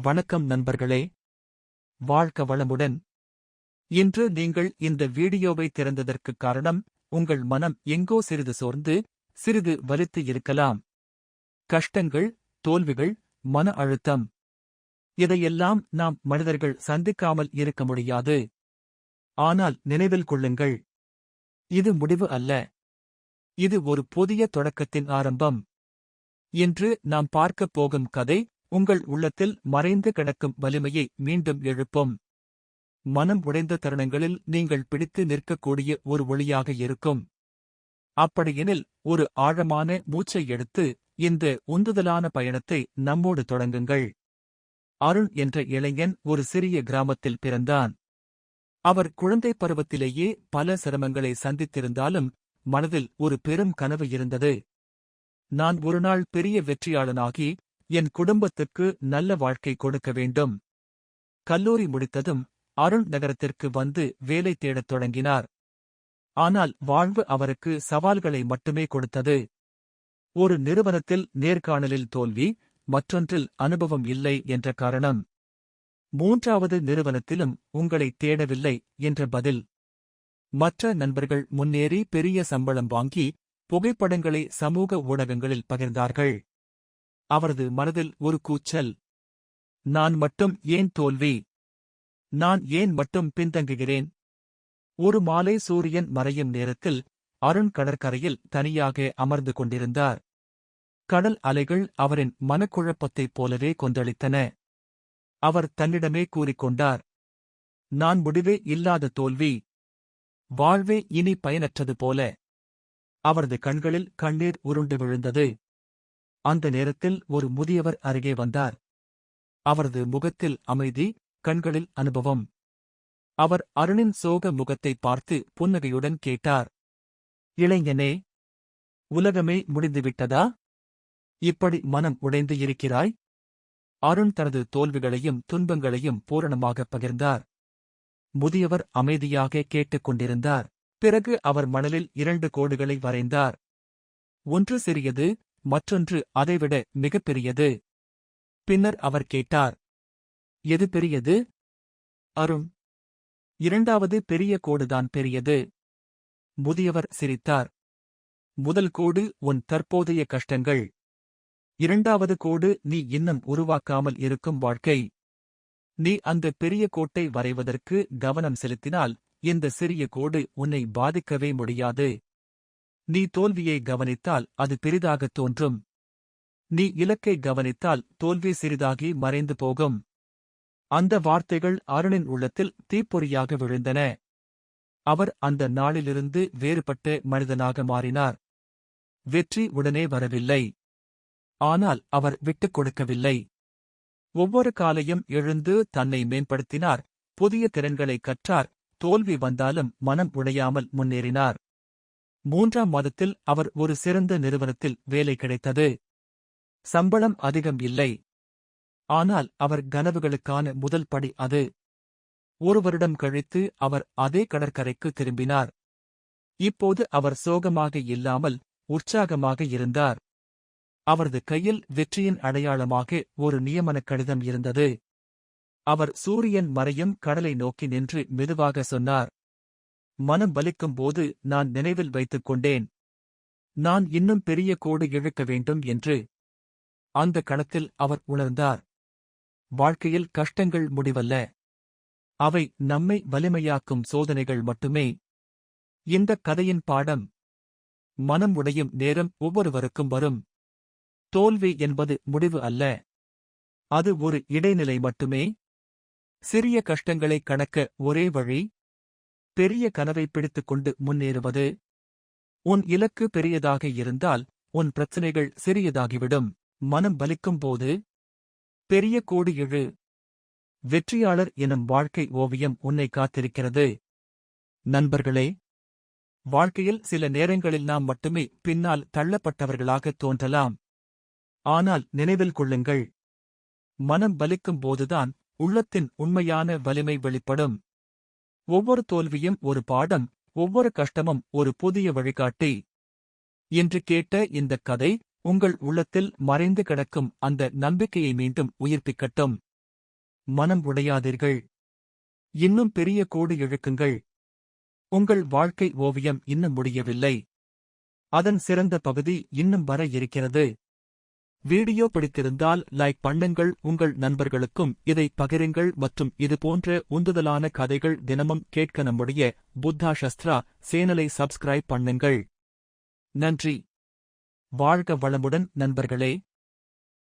வணக்கம் நண்பர்களே. வாழ்க வளமுடன். இன்று நீங்கள் இந்த வீடியோவை திறந்ததற்கு காரணம் உங்கள் மனம் எங்கோ சிறிது சோர்ந்து சிறிது வலித்து இருக்கலாம். கஷ்டங்கள் தோல்விகள் மன அழுத்தம். இதையெல்லாம் நாம் மனிதர்கள் சந்திக்காமல் இருக்க முடியாது. ஆனால் நினைவில் கொள்ளுங்கள். இது முடிவு அல்ல. இது ஒரு புதிய தொடக்கத்தின் ஆரம்பம். இன்று நாம் பார்க்கப் போகும் கதை உங்கள் உள்ளத்தில் மறைந்து கிடக்கும் வலிமையை மீண்டும் எழுப்பும். மனம் உடைந்த தருணங்களில் நீங்கள் பிடித்து நிற்கக்கூடிய ஒரு ஒளியாக இருக்கும். அப்படியெனில் ஒரு ஆழமான மூச்சை எடுத்து இந்த உந்துதலான பயணத்தை நம்மோடு தொடங்குங்கள். அருண் என்ற இளைஞன் ஒரு சிறிய கிராமத்தில் பிறந்தான். அவர் குழந்தை பருவத்திலேயே பல சிரமங்களை சந்தித்திருந்தாலும் மனதில் ஒரு பெரும் கனவு இருந்தது. நான் ஒருநாள் பெரிய வெற்றியாளனாகி என் குடும்பத்துக்கு நல்ல வாழ்க்கை கொடுக்க வேண்டும். கல்லூரி முடித்ததும் அருண் நகரத்திற்கு வந்து வேலை தேடத் தொடங்கினார். ஆனால் வாழ்வு அவருக்கு சவால்களை மட்டுமே கொடுத்தது. ஒரு நிறுவனத்தில் நேர்காணலில் தோல்வி மற்றொன்றில் அனுபவம் இல்லை என்ற காரணம். மூன்றாவது நிறுவனத்திலும் உங்களை தேடவில்லை என்ற பதில். மற்ற நண்பர்கள் முன்னேறி பெரிய சம்பளம் வாங்கி புகைப்படங்களை சமூக ஊடகங்களில் பகிர்ந்தார்கள். அவரது மனதில் ஒரு கூச்சல். நான் மட்டும் ஏன் தோல்வி? நான் ஏன் மட்டும் பின்தங்குகிறேன்? ஒரு மாலை சூரியன் மறையும் நேரத்தில் அருண் கடற்கரையில் தனியாக அமர்ந்து கொண்டிருந்தார். கடல் அலைகள் அவரின் மனக்குழப்பத்தைப் போலவே கொந்தளித்தன. அவர் தன்னிடமே கூறிக்கொண்டார். நான் முடிவே இல்லாத தோல்வி. வாழ்வே இனி பயனற்றது போல. அவரது கண்களில் கண்ணீர் உருண்டு விழுந்தது. அந்த நேரத்தில் ஒரு முதியவர் அருகே வந்தார். அவரது முகத்தில் அமைதி கண்களில் அனுபவம். அவர் அருணின் சோக முகத்தை பார்த்து புன்னகையுடன் கேட்டார். இளைஞனே உலகமே முடிந்துவிட்டதா? இப்படி மனம் உடைந்து இருக்கிறாய்? அருண் தனது தோல்விகளையும் துன்பங்களையும் பூரணமாக பகிர்ந்தார். முதியவர் அமைதியாக கேட்டுக் கொண்டிருந்தார். பிறகு அவர் மணலில் இரண்டு கோடுகளை வரைந்தார். ஒன்று சிறியது மற்றொன்று அதைவிட மிகப்பெரியது பின்னர் அவர் கேட்டார் எது பெரியது? அருண் இரண்டாவது பெரிய கோடுதான் பெரியது. முதியவர் சிரித்தார் முதல் கோடு உன் தற்போதைய கஷ்டங்கள். இரண்டாவது கோடு நீ இன்னும் உருவாக்காமல் இருக்கும் வாழ்க்கை. நீ அந்த பெரிய கோட்டை வரைவதற்கு கவனம் செலுத்தினால் இந்த சிறிய கோடு உன்னை பாதிக்கவே முடியாது. நீ தோல்வியை கவனித்தால் அது பெரிதாகத் தோன்றும். நீ இலக்கை கவனித்தால் தோல்வி சிறிதாகி மறைந்து போகும். அந்த வார்த்தைகள் அருணின் உள்ளத்தில் தீப்பொறியாக விழுந்தன. அவர் அந்த நாளிலிருந்து வேறுபட்ட மனிதனாக மாறினார். வெற்றி உடனே வரவில்லை. ஆனால் அவர் விட்டுக் கொடுக்கவில்லை. ஒவ்வொரு காலையும் எழுந்து தன்னை மேம்படுத்தினார். புதிய திறன்களை கற்றார். தோல்வி வந்தாலும் மனம் உடையாமல் முன்னேறினார். மூன்றாம் மாதத்தில் அவர் ஒரு சிறந்த நிறுவனத்தில் வேலை கிடைத்தது. சம்பளம் அதிகம் இல்லை. ஆனால் அவர் கனவுகளுக்கான முதல் படி அது. ஒரு வருடம் கழித்து அவர் அதே கடற்கரைக்கு திரும்பினார். இப்போது அவர் சோகமாக இல்லாமல் உற்சாகமாக இருந்தார். அவரது கையில் வெற்றியின் அடையாளமாக ஒரு நியமனக் கடிதம் இருந்தது. அவர் சூரியன் மறையும் கடலை நோக்கி நின்று மெதுவாக சொன்னார். மனம் வலிக்கும் போது நான் நினைவில் வைத்துக் கொண்டேன். நான் இன்னும் பெரிய கோடு இழுக்க வேண்டும் என்று. அந்த கணத்தில் அவர் உணர்ந்தார். வாழ்க்கையில் கஷ்டங்கள் முடிவல்ல. அவை நம்மை வலிமையாக்கும் சோதனைகள் மட்டுமே. இந்த கதையின் பாடம். மனம் உடையும் நேரம் ஒவ்வொருவருக்கும் வரும். தோல்வி என்பது முடிவு அல்ல. அது ஒரு இடைநிலை மட்டுமே. சிறிய கஷ்டங்களை கணக்க ஒரே வழி. பெரிய கனவை பிடித்துக்கொண்டு முன்னேறுவது? உன் இலக்கு பெரியதாக இருந்தால் உன் பிரச்சனைகள் சிறியதாகிவிடும். மனம் பலிக்கும் போது பெரிய கோடு எழு வெற்றியாளர் எனும் வாழ்க்கை ஓவியம் உன்னை காத்திருக்கிறது. நண்பர்களே வாழ்க்கையில் சில நேரங்களில் நாம் மட்டுமே பின்னால் தள்ளப்பட்டவர்களாக தோன்றலாம். ஆனால் நினைவில் கொள்ளுங்கள் மனம் பலிக்கும் போதுதான் உள்ளத்தின் உண்மையான வலிமை வெளிப்படும். ஒவ்வொரு தோல்வியும் ஒரு பாடம் ஒவ்வொரு கஷ்டமும் ஒரு புதிய வழிகாட்டி. என்று கேட்ட இந்தக் கதை உங்கள் உள்ளத்தில் மறைந்து கிடக்கும் அந்த நம்பிக்கையை மீண்டும் உயிர்ப்பிக்கட்டும். மனம் உடையாதீர்கள். இன்னும் பெரிய கோடு இழுக்குங்கள். உங்கள் வாழ்க்கை ஓவியம் இன்னும் முடியவில்லை. அதன் சிறந்த பகுதி இன்னும் வர இருக்கிறது. வீடியோ பிடித்திருந்தால் லைக் பண்ணுங்கள். உங்கள் நண்பர்களுக்கும் இதை பகிருங்கள் மற்றும் இது போன்ற உந்துதலான கதைகள் தினமும் கேட்க நம்முடைய புத்தா சஸ்திரா சேனலை சப்ஸ்கிரைப் பண்ணுங்கள். நன்றி. வாழ்க வளமுடன் நண்பர்களே.